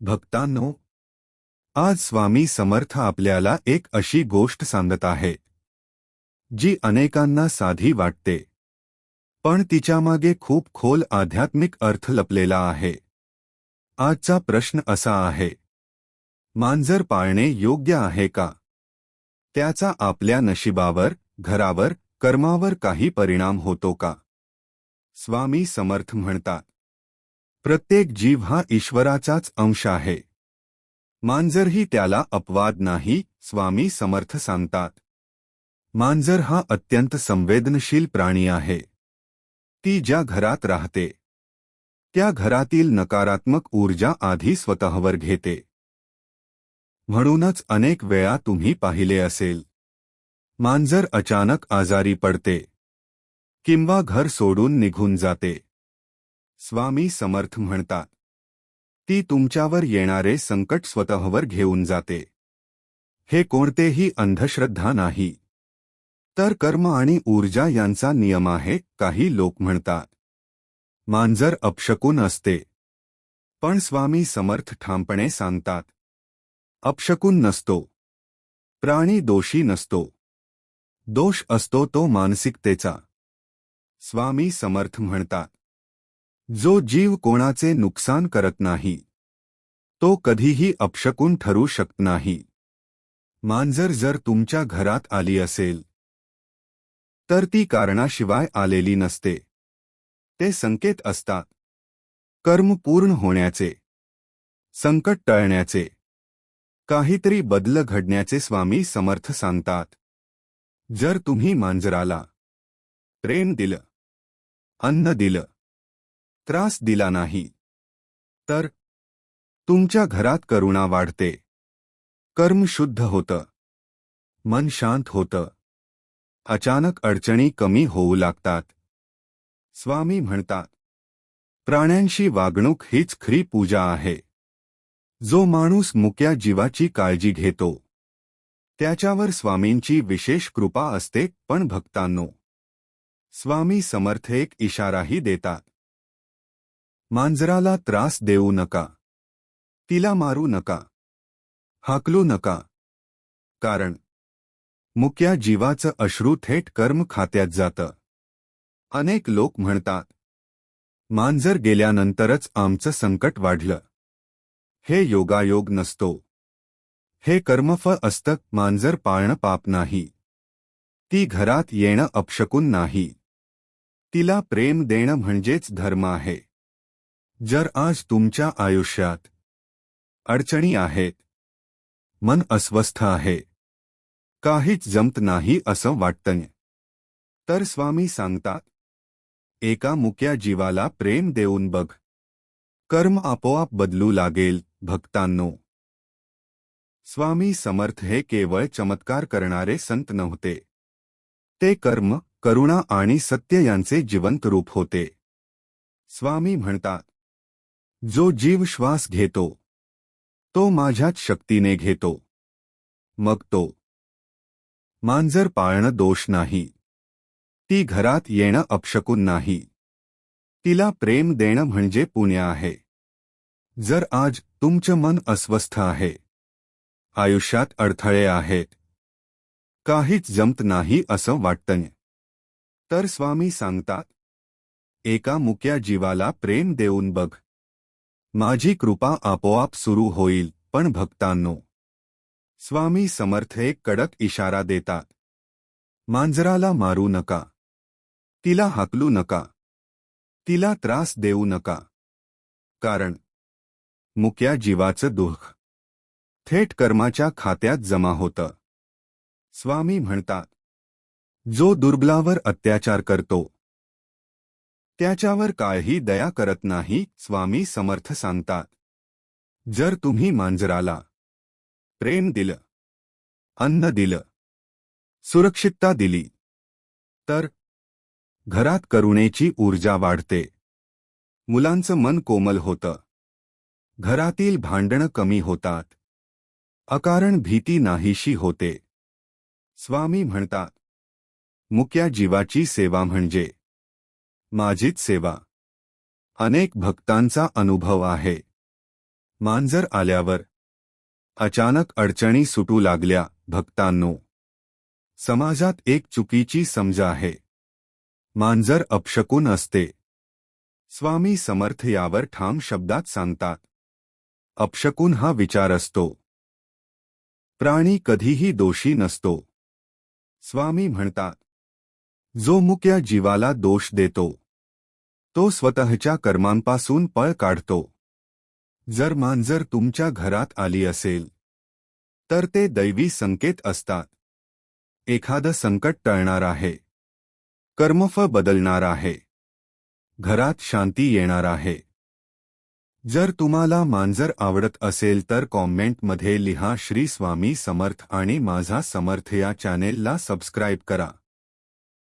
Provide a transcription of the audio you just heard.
भक्तांनो आज स्वामी समर्थ आपल्याला एक अशी गोष्ट सांगत आहे जी अनेकांना साधी वाटते पण तिच्यामागे खूप खोल आध्यात्मिक अर्थ लपलेला आहे. आजचा प्रश्न असा आहे मांजर पाळणे योग्य आहे का? त्याचा आपल्या नशिबावर घरावर कर्मावर काही परिणाम होतो का? स्वामी समर्थ म्हणतात प्रत्येक जीव हा ईश्वराचाच अंश आहे. मांजरही त्याला अपवाद नाही स्वामी समर्थ सांगतात. मांजर हा अत्यंत संवेदनशील प्राणी आहे. ती ज्या घरात राहते त्या घरातील नकारात्मक ऊर्जा आधी स्वतःवर घेते. म्हणूनच अनेक वेळा तुम्ही पाहिले असेल मांजर अचानक आजारी पडते किंवा घर सोडून निघून जाते. स्वामी समर्थ म्हणतात. ती तुमच्यावर येणारे संकट स्वतःवर घेऊन जाते. हे कोणतेही अंधश्रद्धा नाही. तर कर्म आणि ऊर्जा यांचा नियम आहे काही लोक म्हणतात. मांजर अपशकून असते. पण स्वामी समर्थ ठामपणे सांगतात. अपशकून नसतो. प्राणी दोषी नसतो. दोष असतो तो मानसिकतेचा. स्वामी समर्थ म्हणतात. जो जीव कोणाचे नुकसान करत नाही तो कधीही अपशकून ठरू शकत नाही. मांजर जर तुमच्या घरात आली असेल तर ती कारणाशिवाय आलेली नसते. ते संकेत असतात. कर्म पूर्ण होण्याचे संकट टळण्याचे काहीतरी बदल घडण्याचे स्वामी समर्थ सांगतात. जर तुम्ही मांजराला प्रेम दिलं अन्न दिलं त्रास दिला नाही. तर तुमच्या घरात करुणा वाढते. कर्म शुद्ध होतं. मन शांत होतं. अचानक अडचणी कमी होऊ लागतात. स्वामी म्हणतात प्राण्यांशी वागणूक हीच खरी पूजा आहे. जो माणूस मुक्या जीवाची काळजी घेतो त्याच्यावर स्वामींची विशेष कृपा असते पण भक्तांनो. स्वामी समर्थ एक इशाराही देतात. मांजराला त्रास देऊ नका. तिला मारू नका. हाकलू नका. कारण मुक्या जीवाचं अश्रू थेट कर्म खात्यात जातं. अनेक लोक म्हणतात मांजर गेल्यानंतरच आमचं संकट वाढलं. हे योगायोग नसतो. हे कर्मफळ असतं मांजर पाळणं पाप नाही. ती घरात येणं अपशकून नाही. तिला प्रेम देणं म्हणजेच धर्म आहे. जर आज तुमच्या आयुष्यात अडचणी आहेत मन अस्वस्थ आहे काहीच जमत नाही असं वाटतं तर स्वामी सांगतात एका मुक्या जीवाला प्रेम देऊन बघ. कर्म आपोआप बदलू लागेल भक्तांनो. स्वामी समर्थ हे केवळ चमत्कार करणारे संत नव्हते. ते कर्म करुणा आणि सत्य यांचे जिवंत रूप होते. स्वामी म्हणतात जो जीव श्वास घेतो तो माझ्याच शक्तीने घेतो. मग तो मांजर पाळणं दोष नाही. ती घरात येणं अपशकून नाही. तिला प्रेम देणं म्हणजे पुण्य आहे. जर आज तुमचं मन अस्वस्थ आहे, आयुष्यात अडथळे आहेत, काहीच जमत नाही असं वाटतं तर स्वामी सांगतात, एका मुक्या जीवाला प्रेम देऊन बघ. माझी कृपा आपोआप सुरू होईल पण भक्तांनो. स्वामी समर्थ एक कडक इशारा देतात. मांजराला मारू नका. तिला हाकलू नका. तिला त्रास देऊ नका. कारण मुक्या जीवाचं दुःख थेट कर्माच्या खात्यात जमा होतं. स्वामी म्हणतात जो दुर्बलावर अत्याचार करतो त्याच्यावर काहीही दया करत नाही स्वामी समर्थ सांगतात. जर तुम्ही मांजराला प्रेम दिलं अन्न दिलं सुरक्षितता दिली तर घरात करुणेची ऊर्जा वाढते. मुलांचं मन कोमल होतं. घरातील भांडणं कमी होतात. अकारण भीती नाहीशी होते. स्वामी म्हणतात मुक्या जीवाची सेवा म्हणजे माझीच सेवा. अनेक भक्तांचा अनुभव आहे. मांजर आल्यावर. अचानक अडचणी सुटू लागल्या भक्तांनो. समाजात एक चुकीची समज आहे. मांजर अपशकून असते. स्वामी समर्थ यावर ठाम शब्दात सांगतात. अपशकून हा विचार असतो. प्राणी कधीही दोषी नसतो. स्वामी म्हणतात. जो मुक्या जीवाला दोष देतो. तो स्वतःच्या कर्मांपासून पळ काढतो. जर मांजर तुमच्या घरात आली असेल, तर ते दैवी संकेत एखादं संकट टळणार आहे. कर्मफ बदलणार आहे. घरात शांती आहे. जर तुम्हाला मांजर आवडत असेल तर कॉमेंटमध्ये लिहा श्री स्वामी समर्थ आणि माझा समर्थ या चॅनेलला सबस्क्राईब करा.